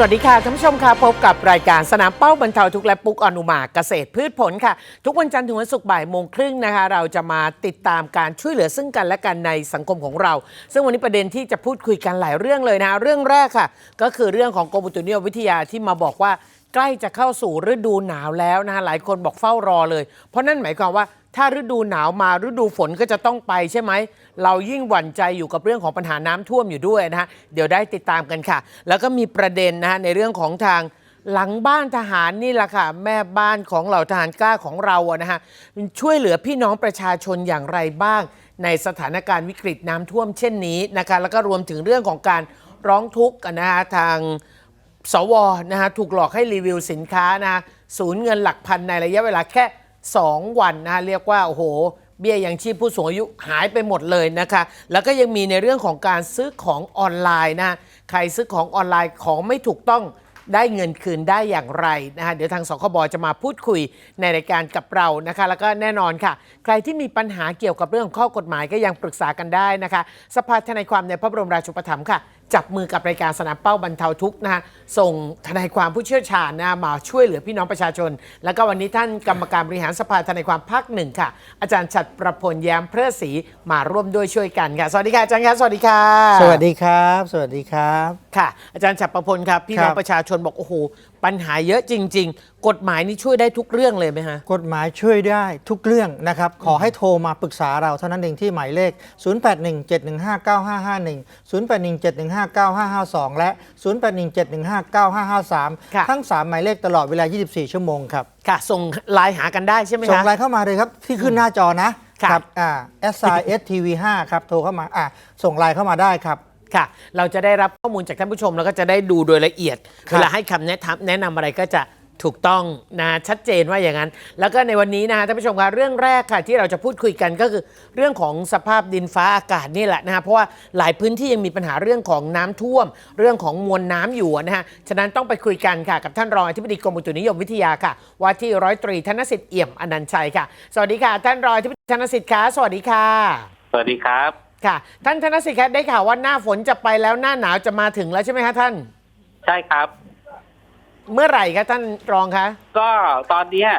สวัสดีค่ะท่านผู้ชมค่ะพบกับรายการสนามเป้าบรรเทาทุกข์และปุกอนุมาเกษตรพืชผลค่ะ ทุกวันจันทร์ถึงวันศุกร์บ่ายโมงครึ่งนะคะ เราจะมาติดตามการช่วยเหลือซึ่งกันและกันในสังคมของเรา ซึ่งวันนี้ประเด็นที่จะพูดคุยกันหลายเรื่องเลยนะเรื่องแรกค่ะ ก็คือเรื่องของกรมอุตุนิยมวิทยาที่มาบอกว่า ใกล้จะเข้าสู่ฤดูหนาวแล้วนะคะหลายคนบอกเฝ้ารอเลย เพราะนั่นหมายความว่าถ้าฤดูหนาวมาฤดูฝนก็จะต้องไปใช่ไหม เรายิ่งหวั่นใจอยู่กับเรื่องของปัญหาน้ำท่วมอยู่ด้วยนะฮะเดี๋ยวได้ติดตามกันค่ะ แล้วก็มีประเด็นนะฮะในเรื่องของทางหลังบ้านทหารนี่แหละค่ะ แม่บ้านของเหล่าทหารกล้าของเราอะนะฮะช่วยเหลือพี่น้องประชาชนอย่างไรบ้าง ในสถานการณ์วิกฤตน้ำท่วมเช่นนี้นะคะ แล้วก็รวมถึงเรื่องของการร้องทุกข์นนะฮะทาง สวนะฮะถูกหลอกให้รีวิวสินค้านะสูญเงินหลักพันในระยะเวลาแค่ 2 วันนะฮะเรียกว่าโอ้โห เบี้ยยังชีพผู้สูงอายุหายไปหมดเลยนะคะ แล้วก็ยังมีในเรื่องของการซื้อของออนไลน์นะใครซื้อของออนไลน์ของไม่ถูกต้องได้เงินคืนได้อย่างไรนะคะเดี๋ยวทางสคบจะมาพูดคุยในรายการกับเรานะคะ แล้วก็แน่นอนค่ะ ใครที่มีปัญหาเกี่ยวกับเรื่องของข้อกฎหมายก็ยังปรึกษากันได้นะคะ สภาทนายความในพระบรมราชูปถัมภ์ค่ะ จับมือกับรายการสนามเป้าบรรเทาทุกข์นะฮะส่งทนายความผู้เชี่ยวชาญนะมาช่วยเหลือพี่น้องประชาชน แล้วก็วันนี้ท่านกรรมการบริหารสภาทนายความภาคหนึ่งค่ะ อาจารย์ฉัตรประพลแย้มเพรื่อศรีมาร่วมด้วยช่วยกันค่ะสวัสดีค่ะอาจารย์ครับสวัสดีค่ะ สวัสดีครับ สวัสดีครับ ค่ะ อาจารย์ฉัตรประพลครับพี่น้องครับประชาชนบอกโอ้โหปัญหาเยอะจริง ๆ กฎหมายนี่ช่วยได้ทุกเรื่องเลยไหมฮะ กฎหมายช่วยได้ทุกเรื่องนะครับ ขอให้โทรมาปรึกษาเราเท่านั้นเองที่หมายเลข 0817159551 0817159552 และ0817159553ค่ะทั้ง 3 หมายเลขตลอดเวลา 24 ชั่วโมงครับ ค่ะ ส่งไลน์หากันได้ใช่ไหมส่งคะ ไลน์เข้ามาเลยครับ ที่ขึ้นหน้าจอนะค่ะอ่า s i s t v 5ครับ โทรเข้ามา อ่าส่งไลน์เข้ามาได้ครับ ค่ะ เราจะได้รับข้อมูลจากท่านผู้ชม แล้วก็จะได้ดูโดยละเอียด ครับ เวลาให้คำแนะนำแนะนำอะไรก็จะถูกต้องนะชัดเจนว่าอย่างนั้น แล้วก็ในวันนี้นะฮะท่านผู้ชมคะเรื่องแรกค่ะที่เราจะพูดคุยกันก็คือเรื่องของสภาพดินฟ้าอากาศนี่แหละนะฮะเพราะว่าหลายพื้นที่ยังมีปัญหาเรื่องของน้ำท่วม เรื่องของมวลน้ำอยู่นะฮะฉะนั้นต้องไปคุยกันค่ะกับท่านรองอธิบดีกรมอุตุนิยมวิทยาค่ะ ว่าที่ร้อยตรีธนสิทธิ์เอี่ยมอนันต์ชัยค่ะ สวัสดีค่ะ ท่านรองอธิบดีธนสิทธิ์ค่ะสวัสดีค่ะ สวัสดีครับ ค่ะ ท่านธนสิทธิ์ครับได้ข่าวว่าหน้าฝนจะไปแล้วหน้าหนาวจะมาถึงแล้วใช่ไหมคะท่าน ใช่ครับ เมื่อไหร่คะท่านรองคะ ก็ตอนเนี้ย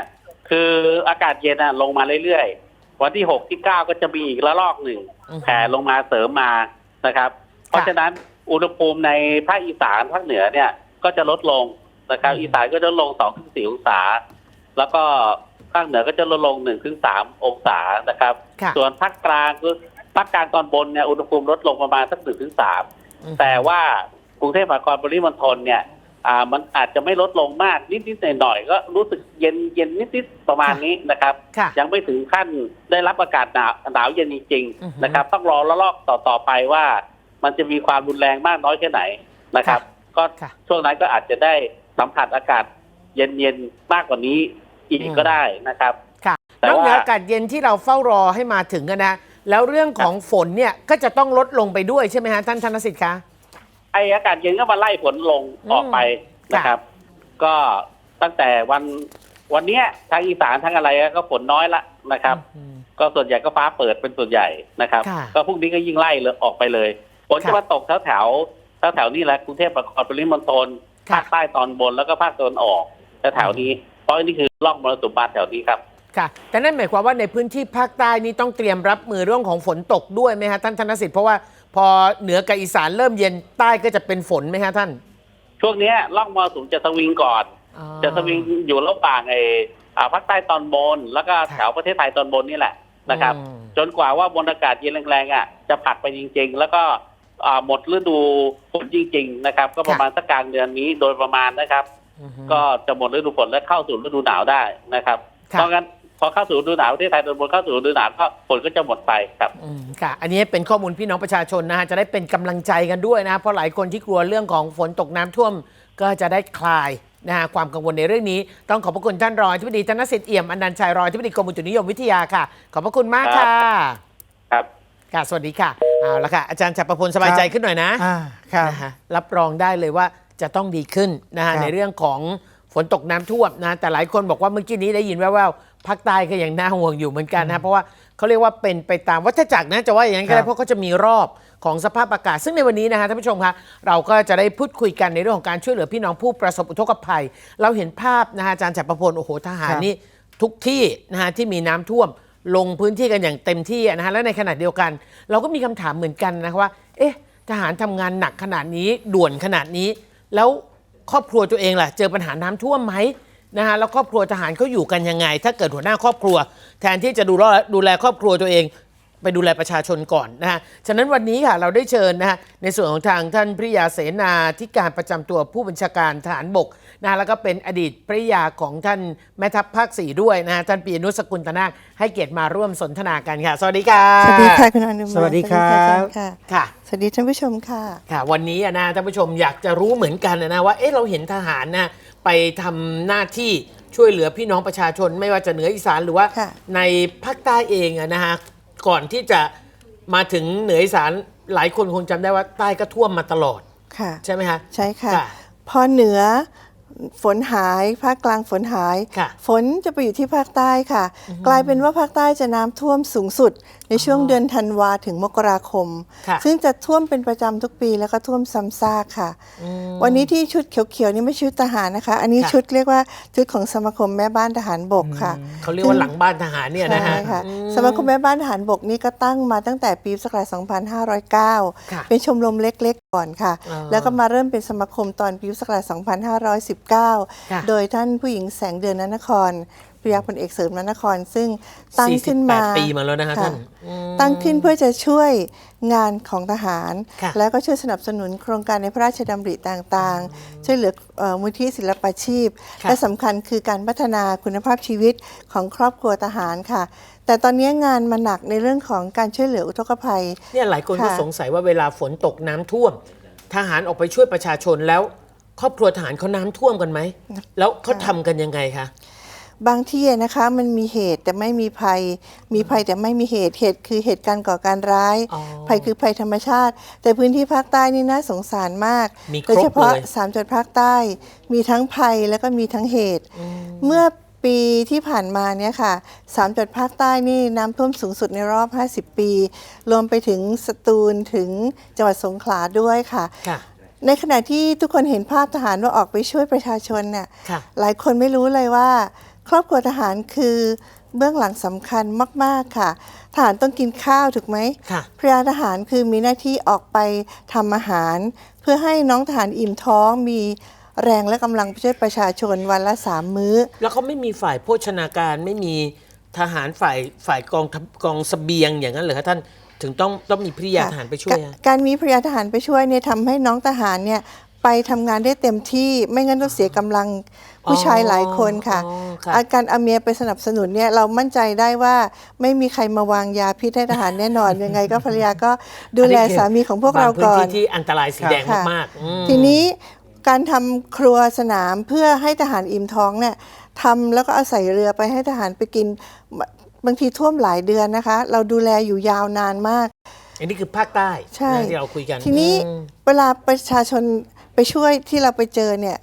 คืออากาศเย็นอะลงมาเรื่อยๆ วันที่หกที่เก้าก็จะมีอีกระลอกหนึ่งอือฮึ แผ่ลงมาเสริมมานะครับ เพราะฉะนั้นอุณหภูมิในภาคอีสานภาคเหนือเนี่ยก็จะลดลงนะครับ อีสานก็จะลดลงสองถึงสี่องศา แล้วก็ภาคเหนือก็จะลดลงหนึ่งถึงสามองศานะครับ ค่ะ ส่วนภาคกลางคือ ภาคกลางตอนบนเนี่ยอุณหภูมิลดลงประมาณสักหนึ่งถึงสามอืมแต่ว่ากรุงเทพมหานครปริมณฑลเนี่ย อ่ามันอาจจะไม่ลดลงมากนิดๆหน่อยๆก็รู้สึกเย็นเย็นนิดๆประมาณนี้นะครับค่ะยังไม่ถึงขั้นได้รับอากาศหนาวหนาวเย็นจริงอือฮึๆนะครับ ต้องรอระลอกต่อๆไปว่า มันจะมีความรุนแรงมากน้อยแค่ไหนนะครับ ก็ค่ะช่วงนั้นก็อาจจะได้สัมผัสอากาศเย็นๆมากกว่านี้อีกอืมก็ได้นะครับ ค่ะแต่นอกเหนือว่าอากาศเย็นที่เราเฝ้ารอให้มาถึงกันนะ แล้วเรื่องของฝนเนี่ยก็จะต้องลดลงไปด้วยใช่ไหมฮะท่านธนสิทธิ์คะไออากาศเย็นก็มาไล่ฝนลงอืมออกไปนะครับ ก็ตั้งแต่วันวันเนี้ยทางอีสานทางอะไรก็ฝนน้อยละนะครับอืมก็ส่วนใหญ่ก็ฟ้าเปิดเป็นส่วนใหญ่นะครับค่ะก็พรุ่งนี้ก็ยิ่งไล่เลยออกไปเลยฝนค่ะจะมาตกแถวแถวแถวแถวๆนี้แหละกรุงเทพมหานครปริมณฑลค่ะภาคใต้ตอนบนแล้วก็ภาคตะวันออกแถวแถวๆนี้เพราะนี่คือร่องมรสุมมาแถวนี้ครับ ค่ะ แต่นั่นหมายความว่าในพื้นที่ภาคใต้นี่ต้องเตรียมรับมือเรื่องของฝนตกด้วยไหมฮะท่านธนสิทธิ์เพราะว่าพอเหนือกับอีสานเริ่มเย็นใต้ก็จะเป็นฝนไหมฮะท่านช่วงเนี้ยร่องมรสุมจะสวิงก่อนอ๋อจะสวิงอยู่ระหว่างไอ้อ่าภาคใต้ตอนบน แล้วก็แถวประเทศไทยตอนบนนี่แหละนะครับ อืม จนกว่าว่ามวลอากาศเย็นแรงๆอะจะผลักไปจริง ๆ แล้วก็อ่าหมดฤดูฝนจริง ๆ นะครับ ก็ประมาณสักกลางเดือนนี้โดยประมาณนะครับ อือฮึ ก็จะหมดฤดูฝนและเข้าสู่ฤดูหนาวได้นะครับครับเพราะงั้น พอเข้าสู่ฤดูหนาวประเทศไทยตอนบนเข้าสู่ฤดูหนาวก็ฝนก็จะหมดไปครับอืมค่ะ อันนี้เป็นข้อมูลพี่น้องประชาชนนะฮะจะได้เป็นกำลังใจกันด้วยนะเพราะหลายคนที่กลัวเรื่องของฝนตกน้ำท่วม ก็จะได้คลายนะฮะความกังวลในเรื่องนี้ ต้องขอบพระคุณท่านรองอธิบดีธนสิทธิ์เอี่ยมอนันต์ชัยรองอธิบดีกรมอุตุนิยมวิทยาค่ะ ขอบพระคุณมากค่ะครับ ค่ะ สวัสดีค่ะเอาละค่ะอาจารย์จักรประพลสบายใจขึ้นหน่อยนะ อ่าครับ นะฮะรับรองได้เลยว่าจะต้องดีขึ้นนะฮะครับในเรื่องของฝนตกน้ำท่วมนะแต่หลายคนบอกว่าเมื่อกี้นี้ได้ยินแว่วๆ ภาคใต้ก็ยังน่าห่วงอยู่เหมือนกันนะเพราะว่าเขาเรียกว่าเป็นไปตามวัฏจักรนะจะว่าอย่างนั้นก็ครัได้บเพราะเขาจะมีรอบของสภาพอากาศ ซึ่งในวันนี้นะฮะท่านผู้ชมคะเราก็จะได้พูดคุยกันในเรื่องของการช่วยเหลือพี่น้องผู้ประสบอุทกภัย เราเห็นภาพนะฮะอาจารย์จักรประพลโอ้โหทหารนี่ทุกที่นะฮะที่มีน้ำท่วมลงพื้นที่กันอย่างเต็มที่นะฮะและในขณะเดียวกัน เราก็มีคำถามเหมือนกันนะว่า เอ๊ะ ทหารทำงานหนักขนาดนี้ด่วนขนาดนี้ แล้วครอบครัวตัวเองล่ะ เจอปัญหาน้ำท่วมไหม นะฮะแล้วครอบครัวทหารเขาอยู่กันยังไง ถ้าเกิดหัวหน้าครอบครัว แทนที่จะดูแลดูแลครอบครัวตัวเอง ไปดูแลประชาชนก่อนนะฮะฉะนั้นวันนี้ค่ะเราได้เชิญนะฮะในส่วนของทางท่านพริยาเสนาธิการประจำตัวผู้บัญชาการทหารบกนะฮะแล้วก็เป็นอดีตภริยาของท่านแม่ทัพภาคสี่ด้วยนะฮะท่านปียนุสกุลตนาคให้เกียรติมาร่วมสนทนากันค่ะ สวัสดีค่ะสวัสดีค่ะคุณอนุมาสวัสดีครับ สวัสดีค่ะอาจารย์ค่ะค่ะ สวัสดีท่านผู้ชมค่ะ ค่ะวันนี้อะนะท่านผู้ชมอยากจะรู้เหมือนกันนะว่าเอ๊ะเราเห็นทหารนะ ไปทำหน้าที่ช่วยเหลือพี่น้องประชาชน ไม่ว่าจะเหนืออีสานหรือว่าค่ะ ในภาคใต้เองอะนะฮะก่อนที่จะมาถึงเหนืออีสานหลายคนคงจำได้ว่าใต้ก็ท่วมมาตลอดค่ะ ใช่ไหมคะ ใช่ค่ะ ค่ะ พอเหนือ ฝนหายภาคกลางฝนหาย ค่ะฝนจะไปอยู่ที่ภาคใต้ค่ะ กลายเป็นว่าภาคใต้จะน้ำท่วมสูงสุด ในช่วงเดือนธันวาถึงมกราคม ค่ะซึ่งจะท่วมเป็นประจำทุกปีแล้วก็ท่วมซ้ำซากค่ะวันนี้ที่ชุดเขียวๆนี่ไม่ใช่ชุดทหารนะคะ อันนี้ค่ะ ชุดเรียกว่าชุดของสมาคมแม่บ้านทหารบกค่ะ เขาเรียกว่าหลังบ้านทหารเนี่ยนะฮะ ใช่ค่ะอืมสมาคมแม่บ้านทหารบกนี่ก็ตั้งมาตั้งแต่ปีพุทธศักราชค่ะ2509 เป็นชมรมเล็กๆก่อนค่ะ อ๋อ แล้วก็มาเริ่มเป็นสมาคมตอนปีพุทธศักราชค่ะ2519โดยท่านผู้หญิงแสงเดือนนนครปริยาพลเอกเสริมนนคร ซึ่งตั้งขึ้นมา48ปีมาแล้วนะคะท่านอืมตั้งขึ้นเพื่อจะช่วยงานของทหารค่ะแล้วก็ช่วยสนับสนุนโครงการในพระราชดำริต่างๆ ช่วยเหลือเอ่อมูลที่ศิลปาชีพค่ะและสำคัญคือการพัฒนาคุณภาพชีวิตของครอบครัวทหารค่ะ แต่ตอนนี้งานมันหนักในเรื่องของการช่วยเหลืออุทกภัยเนี่ยหลายคนก็ค่ะสงสัยว่าเวลาฝนตกน้ำท่วม ทหารออกไปช่วยประชาชนแล้ว ครอบครัวทหารเขาน้ำท่วมกันไหม แล้วเขาทำกันยังไงคะ บางที่นะคะ มันมีเหตุแต่ไม่มีภัย มีภัยแต่ไม่มีเหตุเหตุคือเหตุการณ์ก่อการร้าย อ๋อภัยคือภัยธรรมชาติ แต่พื้นที่ภาคใต้นี่น่าสงสารมากมีครบโดยเฉพาะเลย สามจังหวัดภาคใต้ มีทั้งภัยแล้วก็มีทั้งเหตุ เมื่อปีที่ผ่านมาเนี่ยค่ะสามจังหวัดภาคใต้นี่น้ำท่วมสูงสุดในรอบ 50 ปี รวมไปถึงสตูลถึงจังหวัดสงขลาด้วยค่ะ ค่ะ ในขณะที่ทุกคนเห็นภาพทหารว่าออกไปช่วยประชาชนเนี่ยค่ะหลายคนไม่รู้เลยว่า ครอบครัวทหารคือเบื้องหลังสำคัญมาก ๆ ค่ะ ทหารต้องกินข้าวถูกไหมค่ะพระยาทหารคือมีหน้าที่ออกไปทำอาหาร เพื่อให้น้องทหารอิ่มท้องมีแรงและกำลังไปช่วยประชาชนวันละสามมื้อ แล้วเขาไม่มีฝ่ายโภชนาการไม่มีทหารฝ่ายฝ่ายกองทัพกองเสบียงอย่างนั้นเหรอคะท่าน ถึงต้องต้องมีภริยาทหารไปช่วยกอะการมีพระยาทหารไปช่วยเนี่ยทำให้น้องทหารเนี่ยไปทำงานได้เต็มที่ไม่งั้นต้องเสียกำลังผู้ชายหลายคนค่ะ อ๋อค่ะ อาการเอาเมียไปสนับสนุนเนี่ยเรามั่นใจได้ว่าไม่มีใครมาวางยาพิษให้ทหารแน่นอน ยังไงก็ภรรยาก็ดูแลสามีของพวกเราก่อบงพื้นที่ที่อันตรายสีแดงค่ะ มากๆอืม ทีนี้การทำครัวสนามเพื่อให้ทหารอิ่มท้องเนี่ยทำแล้วก็เอาใส่เรือไปให้ทหารไปกิน บางทีท่วมหลายเดือนนะคะ เราดูแลอยู่ยาวนานมาก อันนี้คือภาคใต้ใช่ นะที่เราคุยกันทีนี้อืมเวลาประชาชนไปช่วยที่เราไปเจอเนี่ย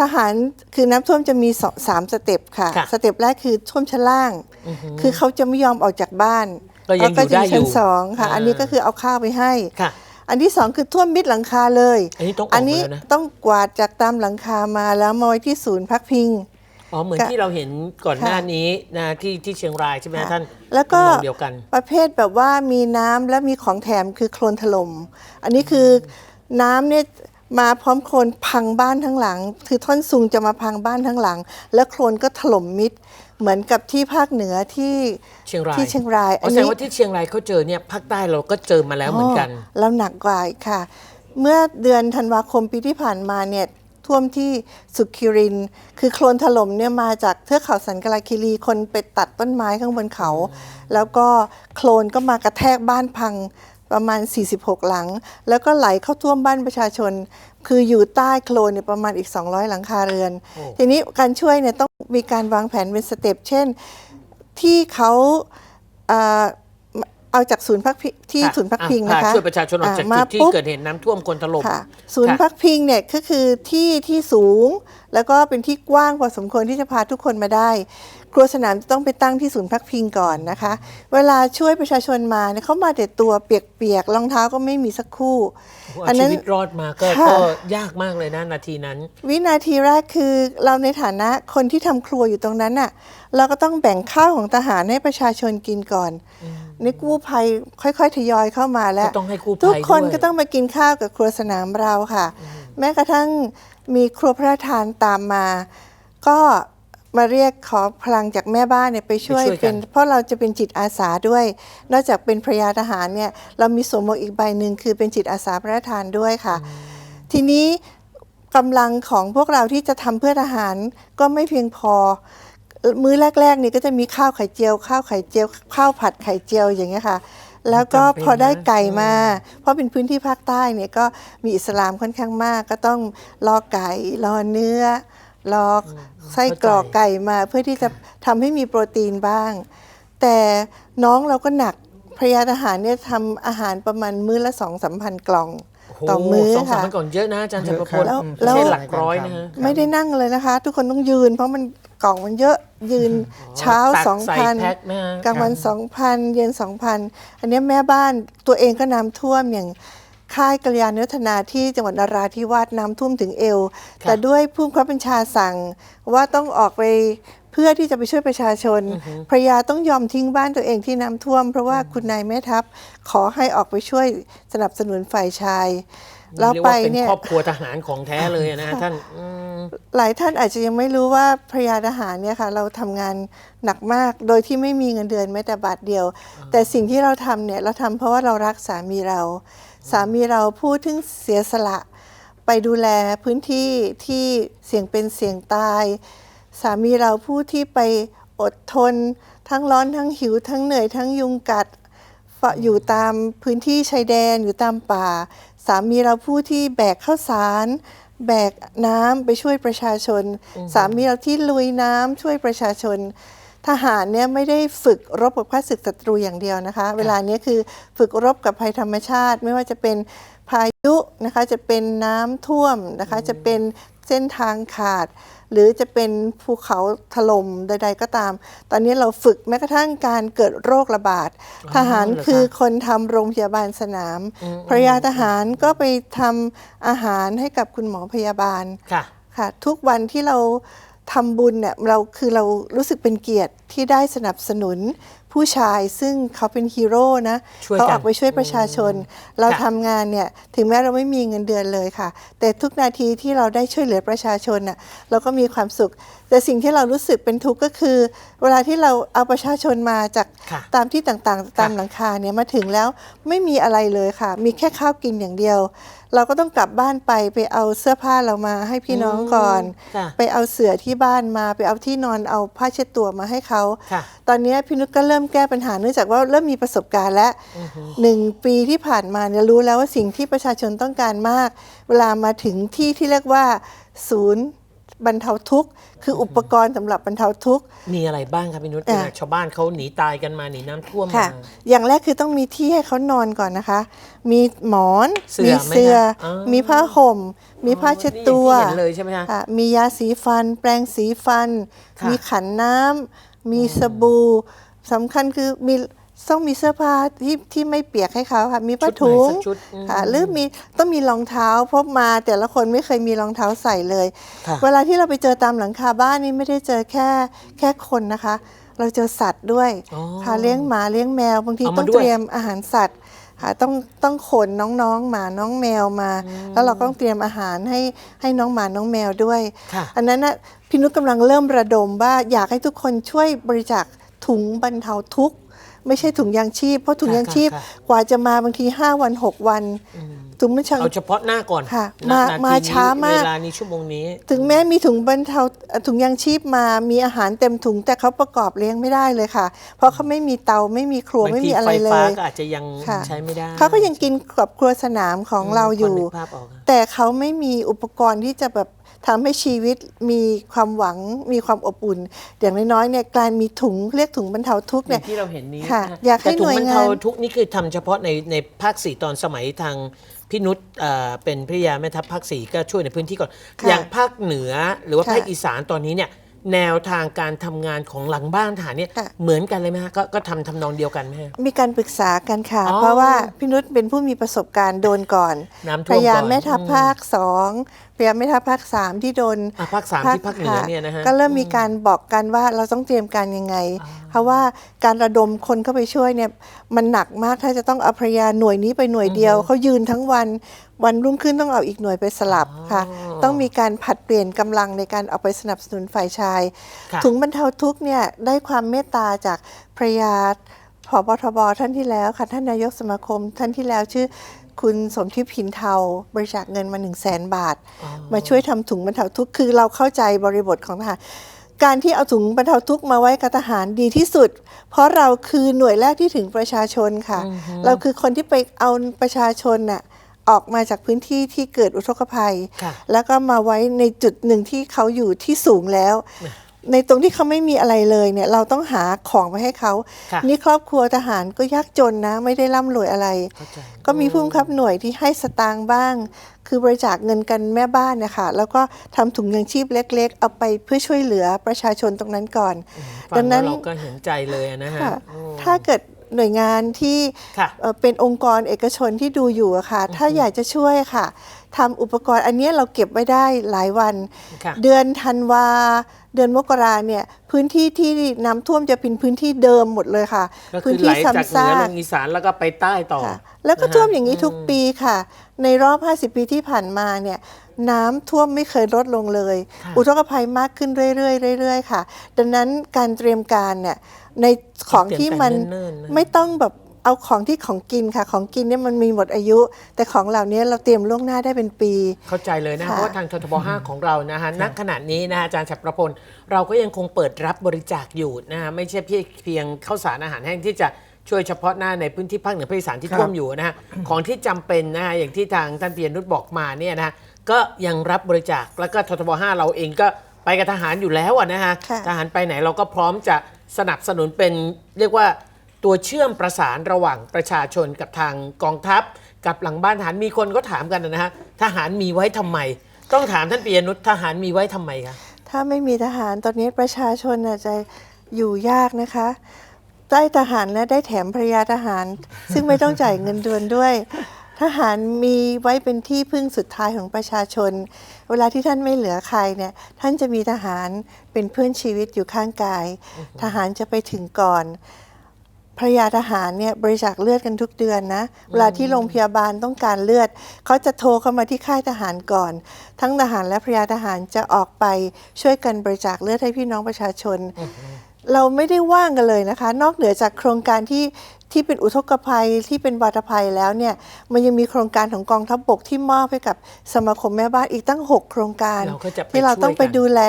ทหารคือน้ำท่วมจะมีสองสามสเต็ปค่ะค่ะสเต็ปแรกคือท่วมชั้นล่างคือเขาจะไม่ยอมออกจากบ้านก็ยังอยู่จะได้อยู่ชั้นสองค่ะ อ่า อันนี้ก็คือเอาข้าวไปให้ ค่ะ อันที่สองคือท่วมมิดหลังคาเลย อันนี้ต้องออกอันนี้มาแล้วนะ ต้องกวาดจากตามหลังคามาแล้วมาไว้ที่ศูนย์พักพิง อ๋อเหมือนค่ะที่เราเห็นก่อนหน้าค่ะนี้นะที่ที่เชียงรายใช่ไหมค่ะท่านแล้วก็ทำนองเดียวกัน ประเภทแบบว่ามีน้ำและมีของแถมคือโคลนถล่มอันนี้คือน้ำเนี่ยมาพร้อมโคลนพังบ้านทั้งหลัง คือท่อนซุงจะมาพังบ้านทั้งหลัง แล้วโคลนก็ถล่มมิดเหมือนกับที่ภาคเหนือที่เชียงรายที่เชียงรายอ๋อแสดงว่าที่เชียงรายเขาเจอเนี่ยภาคใต้เราก็เจอมาแล้วเหมือนกัน แล้วหนักกว่าอีกค่ะ เมื่อเดือนธันวาคมปีที่ผ่านมาเนี่ย ท่วมที่สุขิรินทร์คือโคลนถล่มเนี่ยมาจากเทือกเขาสันกลาคิรีคนไปตัดต้นไม้ข้างบนเขา แล้วก็โคลนก็มากระแทกบ้านพังประมาณ 46 หลัง แล้วก็ไหลเข้าท่วมบ้านประชาชน คืออยู่ใต้โคลนเนี่ยประมาณอีก 200 หลังคาเรือน ทีนี้การช่วยเนี่ยต้องมีการวางแผนเป็นสเต็ป เช่น ที่เขา เอ่อเอาจากศูนย์พักพิที่ค่ะศูนย์พักพิงอ่นะคะช่วยประชาชนออกจากมาจุดที่ปุ๊บเกิดเหตุน้ำท่วมคนถล่ม ค่ะ ศูนย์ค่ะ พักพิงเนี่ยก็คือที่ที่สูง แล้วก็เป็นที่กว้างพอสมควรที่จะพาทุกคนมาได้ ครัวสนามจะต้องไปตั้งที่ศูนย์พักพิงก่อนนะคะ เวลาช่วยประชาชนมาเนี่ยเขามาแต่ตัวเปียกๆรองเท้าก็ไม่มีสักคู่โอ้โหเอาชีวิตรอดมาก็ค่ะ ก็ยากมากเลยนะนาทีนั้น วินาทีแรกคือเราในฐานะคนที่ทำครัวอยู่ตรงนั้นน่ะเราก็ต้องแบ่งข้าวของทหารให้ประชาชนกินก่อน นี่กู้ภัยค่อยๆทยอยเข้ามาแล้ว ก็ต้องให้กู้ภัยทุกคนด้วย ก็ต้องมากินข้าวกับครัวสนามเราค่ะ แม้กระทั่งมีครัวพระราชทานตามมา ก็มาเรียกขอพลังจากแม่บ้านเนี่ยไปช่วยไปช่วยกัน เป็น เพราะเราจะเป็นจิตอาสาด้วย นอกจากเป็นภรรยาทหารเนี่ยเรามีสวมหมวกอีกใบหนึ่งคือเป็นจิตอาสาพระราชทานด้วยค่ะ ทีนี้กำลังของพวกเราที่จะทำเพื่อทหารก็ไม่เพียงพอ มื้อแรกๆนี่ก็จะมีข้าวไข่เจียว ข้าวไข่เจียว ข้าวผัดไข่เจียวอย่างเงี้ยค่ะ แล้วก็จำเป็นพอได้นะไก่มา เพราะเป็นพื้นที่ภาคใต้เนี่ยก็มีอิสลามค่อนข้างมาก ก็ต้องรอไก่รอเนื้อรอไส้กรอกไก่มาเพื่อที่จะทำให้มีโปรตีนบ้าง แต่น้องเราก็หนักภรรยาทหารเนี่ยทำอาหารประมาณมื้อละสองสามพันกล่องโอ้โหต่อมื้อสองสามค่ะพันก่อนเยอะนะอาจารย์จักรพลแล้วไม่แล้วใช่หลักร้อยนะฮะไม่ได้นั่งเลยนะคะ ทุกคนต้องยืนเพราะมัน กล่องมันเยอะยืนเช้าตักสองใส่พันแพ็คนะฮะกลางวันสองพันเย็นสองพันอันเนี้ยแม่บ้านตัวเองก็น้ำท่วมอย่างค่ายกัลยาณวัฒนาที่จังหวัดนราธิวาสน้ำท่วมถึงเอวค่ะแต่ด้วยผู้บังคับบัญชาสั่งว่าต้องออกไปเพื่อที่จะไปช่วยประชาชนภรรยาต้องยอมทิ้งบ้านตัวเองที่น้ำท่วม เพราะว่าคุณนายแม่ทัพขอให้ออกไปช่วยสนับสนุนฝ่ายชาย เราเรียกไปว่าเป็นเนี่ยครอบครัวทหารของแท้เลยนะฮะท่านอืมหลายท่านอาจจะยังไม่รู้ว่าภรรยาทหารเนี่ยค่ะเราทำงานหนักมากโดยที่ไม่มีเงินเดือนแม้แต่บาทเดียว แต่สิ่งที่เราทำเนี่ยเราทำเพราะว่าเรารักสามีเรา สามีเราพูดถึงเสียสละ ไปดูแลพื้นที่ที่เสี่ยงเป็นเสี่ยงตาย สามีเราผู้ที่ไปอดทน ทั้งร้อนทั้งหิวทั้งเหนื่อยทั้งยุงกัดฝอยู่ตามพื้นที่ชายแดนอยู่ตามป่าสามีเราผู้ที่แบกข้าวสาร แบกน้ำไปช่วยประชาชน สามีเราที่ลุยน้ำช่วยประชาชน ทหารเนี่ยไม่ได้ฝึกรบกับข้าศึกศัตรูอย่างเดียวนะคะ เวลาเนี้ยคือฝึกรบกับภัยธรรมชาติ ไม่ว่าจะเป็นพายุนะคะจะเป็นน้ำท่วมนะคะจะเป็นเส้นทางขาด หรือจะเป็นภูเขาถล่มใด ๆ ก็ตาม ตอนนี้เราฝึกแม้กระทั่งการเกิดโรคระบาด ทหารเหรอคะคือคนทำโรงพยาบาลสนามภรรยาทหารก็ไปทำอาหารให้กับคุณหมอพยาบาลค่ะค่ะ ทุกวันที่เราทำบุญเนี่ยเราคือเรารู้สึกเป็นเกียรติที่ได้สนับสนุน ผู้ชายซึ่งเขาเป็นฮีโร่นะช่วยกัน เขาออกไปช่วยประชาชน เราค่ะทำงานเนี่ยถึงแม้เราไม่มีเงินเดือนเลยค่ะ แต่ทุกนาทีที่เราได้ช่วยเหลือประชาชนน่ะเราก็มีความสุข แต่สิ่งที่เรารู้สึกเป็นทุกข์ก็คือ เวลาที่เราเอาประชาชนมาจากค่ะตามที่ต่างๆ ตามหลังคาเนี่ยมาถึงแล้วไม่มีอะไรเลยค่ะ มีแค่ข้าวกินอย่างเดียว เราก็ต้องกลับบ้านไปไปเอาเสื้อผ้าเรามาให้พี่น้องก่อน ค่ะไปเอาเสื่อที่บ้านมาไปเอาที่นอนเอาผ้าเช็ดตัวมาให้เขา ค่ะตอนนี้พี่นุชก็เริ่มแก้ปัญหาเนื่องจากว่าเริ่มมีประสบการณ์แล้วหนึ่งปีที่ผ่านมาเนี่ยรู้แล้วว่าสิ่งที่ประชาชนต้องการมาก เวลามาถึงที่ที่เรียกว่า ศูนย์ บรรเทาทุกข์คืออุปกรณ์สำหรับบรรเทาทุกข์ มีอะไรบ้างครับพี่นุชอะเวลาชาวบ้านเขาหนีตายกันมาหนีน้ำท่วมค่ะ มา อย่างแรกคือต้องมีที่ให้เขานอนก่อนนะคะ มีหมอน เสื่มีอไหมเสื่อคะอ๋อมีผ้าห่ม มีผ้าเช็ดตัว นี่อย่างที่เห็นเลยใช่ไหมคะ ค่ะมียาสีฟัน แปรงสีฟัน ค่ะมีขันน้ำมีสบู่สำคัญคือมี ต้องมีเสื้อผ้าที่ที่ไม่เปียกให้เขาค่ะ มีผ้าชุดไหนถุงสักชุดอืม ค่ะหรือมีต้องมีรองเท้าพบมาแต่ละคนไม่เคยมีรองเท้าใส่เลย ค่ะ เวลาที่เราไปเจอตามหลังคาบ้านนี่ไม่ได้เจอแค่แค่คนนะคะ เราเจอสัตว์ด้วยอ๋อค่ะเลี้ยงหมาเลี้ยงแมว บางทีเอามาต้องด้วย เตรียมอาหารสัตว์ค่ะต้องต้องขนน้องๆหมาน้องแมวมา แล้วเราก็ต้องเตรียมอาหารให้ให้น้องหมาน้องแมวด้วย ค่ะ อันนั้นนะพี่นุชกำลังเริ่มระดมว่าอยากให้ทุกคนช่วยบริจาคถุงบรรเทาทุกข์ ไม่ใช่ถุงยางชีพ เพราะถุงค่ะยางชีพค่ะกว่าจะมาบางที 5 วัน 6 วันถุงบรรเทาเอาเฉพาะหน้าก่อนค่ะณมานาทีมานี้ช้ามากเวลานี้ชั่วโมงนี้ ถึงแม้มีถุงบรรเทาเอ่อถุงยางชีพมามีอาหารเต็มถุงแต่เขาประกอบเลี้ยงไม่ได้เลยค่ะ เพราะเขาไม่มีเตาไม่มีครัวบางไม่ทีมีอะไรไฟเลฟ้ายก็อาจจะยังค่ะใช้ไม่ได้เขาก็ยังกินกับครัวสนามของเราอยู่พนึกภาพออกอะแต่เขาไม่มีอุปกรณ์ที่จะแบบ ทำให้ชีวิตมีความหวังมีความอบอุ่น อย่างน้อยๆเนี่ยการมีถุงเรียกถุงบรรเทาทุกข์อเนี่ย่าย งที่เราเห็นนี้ค่ะนะอยากให้แต่ถุหน่วยบรรงานเทาทุกข์นี่คือทำเฉพาะในในภาคสี่ตอนสมัยทางพี่นุชเอ่อเป็นพระยาแม่ทัพภาคสี่ก็ช่วยในพื้นที่ก่อน ค่ะอย่างภาคเหนือหรือว่าค่ะภาคอีสานตอนนี้เนี่ยแนวทางการทำงานของหลังบ้านฐานเนี่ยค่ะ เหมือนกันเลยไหมฮะก็ก็ทำทำนองเดียวกันไหมฮะ มีการปรึกษากันค่ะ อ๋อเพราะว่าพี่นุชเป็นผู้มีประสบการณ์โดนก่อนน้ำท่พวมยาก่อนแม่ทัพอืมภาคสอง พยาแม่ทัพภาคสามที่โดนอะภาคสามที่ภาคเหนือเนี่ยนะฮะก็เริ่มมีการบอกกันว่าเราต้องเตรียมการยังไง เพราะว่าการระดมคนเข้าไปช่วยเนี่ยมันหนักมากถ้าจะต้องเอาภรรยาหน่วยนี้ไปหน่วยเดียวเขายืนทั้งวันวันรุ่งขึ้นต้องเอาอีกหน่วยไปสลับค่ะ ต้องมีการผัดเปลี่ยนกำลังในการเอาไปสนับสนุนฝ่ายชายค่ะถุงบรรเทาทุกข์เนี่ยได้ความเมตตาจากภรรยาผบทบท่านที่แล้วค่ะท่านนายกสมาคมท่านที่แล้วชื่อ คุณสมทิพย์พินเทาบริจาคเงินมา1 0 0 0 0แสนบาท มาช่วยทำถุงบรรเทาทุกข์คือเราเข้าใจบริบทของทหารการที่เอาถุงบรรเทาทุกข์มาไว้กับทหารดีที่สุด เพราะเราคือหน่วยแรกที่ถึงประชาชนค่ะ เราคือคนที่ไปเอาประชาชนน่ะออกมาจากพื้นที่ที่เกิดอุทกภัยค่ะแล้วก็มาไว้ในจุดหนึ่งที่เขาอยู่ที่สูงแล้ว ในตรงที่เขาไม่มีอะไรเลยเนี่ยเราต้องหาของไปให้เขา ค่ะนี่ครอบครัวทหารก็ยากจนนะ ไม่ได้ร่ำรวยอะไร เข้าใจ ก็มีผู้บังคับหน่วยที่ให้สตางค์บ้าง คือบริจาคเงินกันแม่บ้านนะคะแล้วก็ทำถุงยังชีพเล็ก ๆ เอาไปเพื่อช่วยเหลือประชาชนตรงนั้นก่อน ฟัดังงแล้นั้วน เราก็เห็นใจเลยอะนะฮะค่ะโอ้ ถ้าเกิด หน่วยงานที่ค่ะเอ่อเป็นองค์กรเอกชนที่ดูอยู่อะค่ะ ถ้าอยากจะช่วยค่ะทำอุปกรณ์อันเนี้ยเราเก็บไว้ได้หลายวัน ค่ะเดือนธันวา เดือนมกราเนี่ยพื้นที่ที่น้ำท่วมจะเป็นพื้นที่เดิมหมดเลยค่ะ ก็พื้คืนอไหลที่จากซ้ำเหนืซาอลก งอีสานแล้วก็ไปใต้ต่อ ค่ะแล้วก็นะฮะท่วมอย่างนี้ทุกปีค่ะ ในรอบ 50 ปีที่ผ่านมาเนี่ยน้ำท่วมไม่เคยลดลงเลย ค่ะ อุทกภัยมากขึ้นเรื่อยๆเรื่อยๆค่ะ ดังนั้นการเตรียมการเนี่ย ในของที่มันเตรียมการเนิ่นๆนะไม่ต้องแบบเอาของที่ของกินค่ะ ของกินเนี่ยมันมีหมดอายุ แต่ของเหล่านี้เราเตรียมล่วงหน้าได้เป็นปี เข้าใจเลยนะค่ะเพราะว่าทางททบ5ของเรานะฮะณขณะนี้นะฮะอาจารย์ฉัตรประพลเราก็ยังคงเปิดรับบริจาคอยู่นะฮะไม่ใช่เพียงเพียงข้าวสารอาหารแห้งที่จะช่วยเฉพาะหน้าในพื้นที่ภาคเหนือภาคอีสานที่ครับท่วมอยู่นะฮะของที่จำเป็นนะฮะอย่างที่ทางท่านเปียนุชบอกมาเนี่ยนะฮะก็ยังรับบริจาคแล้วก็ททบ5เราเองก็ไปกับทหารอยู่แล้วอะนะฮะค่ะทหารไปไหนเราก็พร้อมจะ สนับสนุนเป็นเรียกว่าตัวเชื่อมประสานระหว่างประชาชนกับทางกองทัพ กับหลังบ้านทหารมีคนก็ถามกันนะฮะทหารมีไว้ทำไม ต้องถามท่านปียนุชทหารมีไว้ทำไมคะถ้าไม่มีทหารตอนนี้ประชาชนอาจจะอยู่ยากนะคะได้ทหารและได้แถมภรรยาทหาร ซึ่งไม่ต้องจ่ายเงินเดือนด้วย ทหารมีไว้เป็นที่พึ่งสุดท้ายของประชาชน เวลาที่ท่านไม่เหลือใครเนี่ย ท่านจะมีทหารเป็นเพื่อนชีวิตอยู่ข้างกาย ทหารจะไปถึงก่อนภรรยาทหารเนี่ยบริจาคเลือดกันทุกเดือนนะ เวลาที่โรงพยาบาลต้องการเลือด เขาจะโทรเข้ามาที่ค่ายทหารก่อน ทั้งทหารและภรรยาทหารจะออกไปช่วยกันบริจาคเลือดให้พี่น้องประชาชน เราไม่ได้ว่างกันเลยนะคะ นอกเหนือจากโครงการที่ที่เป็นอุทกภัยที่เป็นวาตภัยแล้วเนี่ยมันยังมีโครงการของกองทัพบกที่มอบให้กับสมาคมแม่บ้านอีกตั้ง 6 โครงการ เราก็จะไปที่เราต้องไปช่วยกันดูแล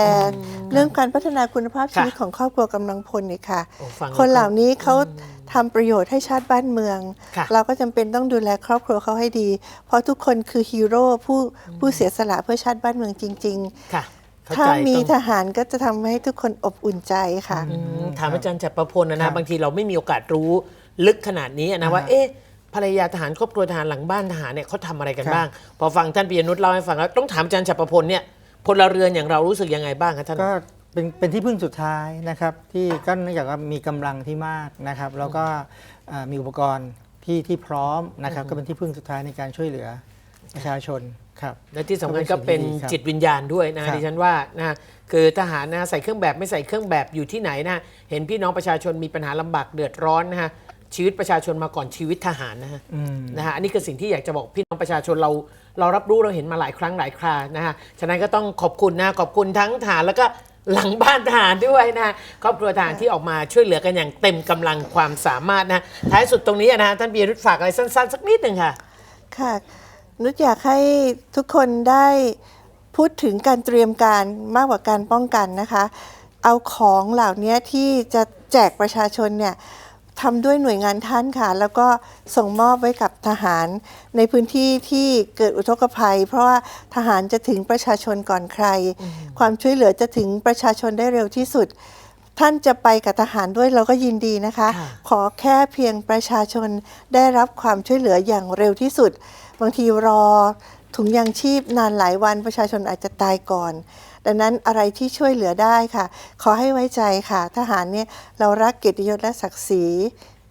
เรื่องการพัฒนาคุณภาพชีค่ะวิตของครอบครัวกำลังพลนี่ค่ะ โอ้ฟังแล้วคนเหล่านี้เขาอืมทำประโยชน์ให้ชาติบ้านเมือง ค่ะ เราก็จำเป็นต้องดูแลครอบครัวเขาให้ดี เพราะทุกคนคือฮีโร่ผู้ผู้เสียสละเพื่อชาติบ้านเมืองจริงค่ะเข้ๆ ถ้าใจมีต้องทหารก็จะทำให้ทุกคนอบอุ่นใจค่ะ อืมถามอาจารย์จักรประพลนะครันะบ บางทีเราไม่มีโอกาสรู้ลึกขนาดนี้นะว่าอ่าฮะเอ๊ะภรรยาทหารครอบครัวทหารหลังบ้านทหารเนี่ยเขาทำอะไรกันครับบ้าง พอฟังท่านปียนุชเล่าให้ฟังแล้วต้องถามอาจารย์จักรประพลเนี่ยพลเรือนอย่างเรารู้สึกยังไงบ้างคะท่าน ก็เป็นเป็นที่พึ่งสุดท้ายนะครับ ที่ก็เนื่องจากว่ามีกำลังที่มากนะครับ แล้วก็เอ่อมีอุปกรณ์ที่ที่พร้อมนะครับ ก็เป็นที่พึ่งสุดท้ายในการช่วยเหลือประชาชน ครับ และที่สำคัญก็เป็นก็เป็นสิ่งที่ดีครับจิตวิญญาณด้วยนะครัฮะบดิฉันว่านะคือทหารนะใส่เครื่องแบบไม่ใส่เครื่องแบบอยู่ที่ไหนนะเห็นพี่น้องประชาชนมีปัญหาลำบากเดือดร้อนนะฮะชีวิตประชาชนมาก่อนชีวิตทหารนะฮะอืมนะฮะอันนี้คือสิ่งที่อยากจะบอกพี่น้องประชาชนเราเรารับรู้เราเห็นมาหลายครั้งหลายครานะฮะฉะนั้นก็ต้องขอบคุณนะขอบคุณทั้งทหารแล้วก็หลังบ้านทหารด้วยนะฮะครอบครัวทหารที่ออกมาช่วยเหลือกันอย่างเต็มกำลังความสามารถนะท้ายสุดตรงนี้นะฮะท่านปียรุษฝากอะไรสั้น ๆ สักนิดหนึ่งค่ะค่ะ นุชอยากให้ทุกคนได้พูดถึงการเตรียมการมากกว่าการป้องกันนะคะ เอาของเหล่านี้ที่จะแจกประชาชนเนี่ยทำด้วยหน่วยงานท่านค่ะ แล้วก็ส่งมอบไว้กับทหารในพื้นที่ที่เกิดอุทกภัย เพราะว่าทหารจะถึงประชาชนก่อนใคร ความช่วยเหลือจะถึงประชาชนได้เร็วที่สุด ท่านจะไปกับทหารด้วยเราก็ยินดีนะคะค่ะขอแค่เพียงประชาชนได้รับความช่วยเหลืออย่างเร็วที่สุด บางทีรอถุงยางชีพนานหลายวันประชาชนอาจจะตายก่อน ดังนั้นอะไรที่ช่วยเหลือได้ค่ะ ขอให้ไว้ใจค่ะ ทหารเนี่ยเรารักเกียรติยศและศักดิ์ศรี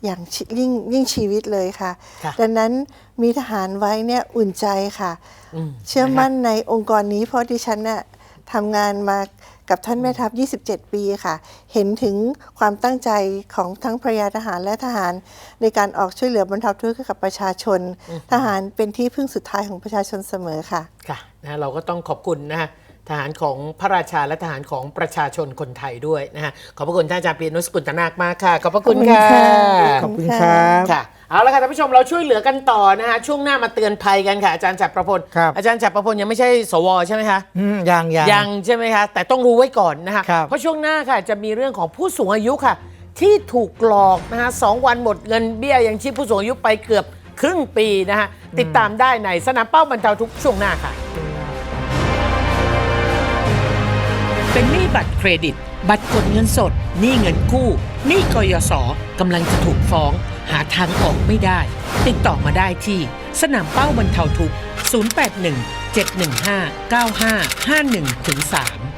อย่างชิยิ่งยิ่งชีวิตเลยค่ะค่ะ ดังนั้นมีทหารไว้เนี่ยอุ่นใจค่ะอืมเชื่อมั่นในองค์กรนี้เพราะดิฉันน่ะทำงานมา กับท่านแม่ทัพ 27 ปีค่ะ เห็นถึงความตั้งใจของทั้งภรรยาทหารและทหาร ในการออกช่วยเหลือบรรเทาทุกข์ให้กับประชาชน ทหารเป็นที่พึ่งสุดท้ายของประชาชนเสมอค่ะ ค่ะนะเราก็ต้องขอบคุณนะฮะ ทหารของพระราชาและทหารของประชาชนคนไทยด้วยนะฮะขอบพระคุณท่านอาจารย์เปียนุสกุลตนาคมากค่ะขอบพระคุณค่ะขอบคุณครับค่ะเอาละค่ะท่านผู้ชมเราช่วยเหลือกันต่อนะฮะช่วงหน้ามาเตือนภัยกันค่ะอาจารย์จักรประพลครับอาจารย์จักรประพลยังไม่ใช่สวใช่ไหมคะอืมยังยังยังใช่ไหมคะแต่ต้องรู้ไว้ก่อนนะคะครับ เพราะช่วงหน้าค่ะจะมีเรื่องของผู้สูงอายุค่ะ ที่ถูกหลอกนะคะสองวันหมดเงินเบี้ยยังชีพผู้สูงอายุไปเกือบครึ่งปีนะคะติดตามได้ในสนามเป้าบรรเทาทุกข์ช่วงหน้าค่ะ เป็นหนี้บัตรเครดิต บัตรกดเงินสดหนี้เงินกู้หนี้กยศกำลังจะถูกฟ้อง หาทางออกไม่ได้ ติดต่อมาได้ที่ สนามเป้าบรรเทาทุกข์ 081 715 9551ถึง3